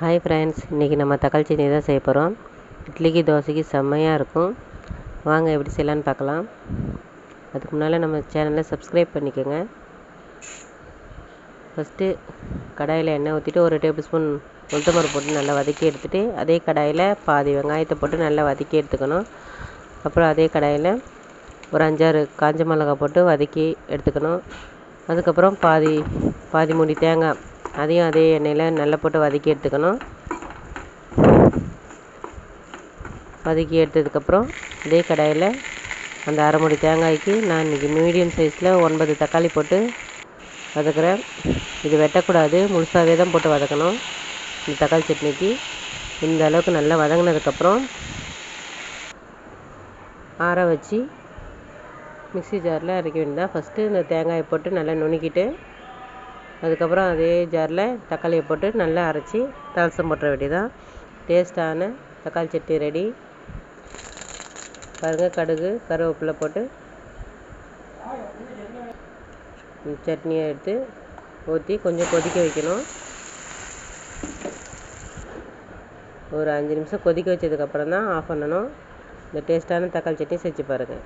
Hi friends இன்றைக்கி நம்ம தக்காளி சட்னி தான் செய்ய போகிறோம் இட்லிக்கு தோசைக்கு செம்மையாக இருக்கும். வாங்க எப்படி செய்யலான்னு பார்க்கலாம். அதுக்கு முன்னால் நம்ம சேனலை சப்ஸ்கிரைப் பண்ணிக்கோங்க. ஃபஸ்ட்டு கடாயில் எண்ணெய் ஊற்றிட்டு ஒரு டேபிள் ஸ்பூன் உளுத்தம்பருப்பு போட்டு நல்லா வதக்கி எடுத்துகிட்டு அதே கடாயில் பாதி வெங்காயத்தை போட்டு நல்லா வதக்கி எடுத்துக்கணும். அப்புறம் அதே கடாயில் ஒரு அஞ்சாறு காஞ்ச மிளகா போட்டு வதக்கி எடுத்துக்கணும். அதுக்கப்புறம் பாதி பாதி மூடி தேங்காய் அதையும் அதே எண்ணெயில் நல்லா போட்டு வதக்கி எடுத்துக்கணும். வதக்கி எடுத்ததுக்கப்புறம் இதே கடாயில் அந்த அரைமுடி தேங்காய்க்கு நான் இன்றைக்கி மீடியம் சைஸில் ஒன்பது தக்காளி போட்டு வதக்குறேன். இது வெட்டக்கூடாது முழுசாகவே தான் போட்டு வதக்கணும். இந்த தக்காளி சட்னிக்கு இந்த அளவுக்கு நல்லா வதங்கினதுக்கப்புறம் ஆற வச்சு மிக்ஸி ஜாரில் அரைக்க வேண்டியதான் ஃபஸ்ட்டு இந்த தேங்காயை போட்டு நல்லா நுணுக்கிட்டு அதுக்கப்புறம் அதே ஜாரில் தக்காளியை போட்டு நல்லா அரைச்சி தலசம் போட்டுற வேண்டியதான் டேஸ்ட்டான தக்காளி சட்னி ரெடி பாருங்கள் கடுகு கருவேப்பிலை போட்டு சட்னியை எடுத்து ஊற்றி கொஞ்சம் கொதிக்க வைக்கணும். ஒரு அஞ்சு நிமிஷம் கொதிக்க வச்சதுக்கப்புறம் தான் ஆஃப் பண்ணணும். இந்த டேஸ்ட்டான தக்காளி சட்னி செஞ்சு பாருங்கள்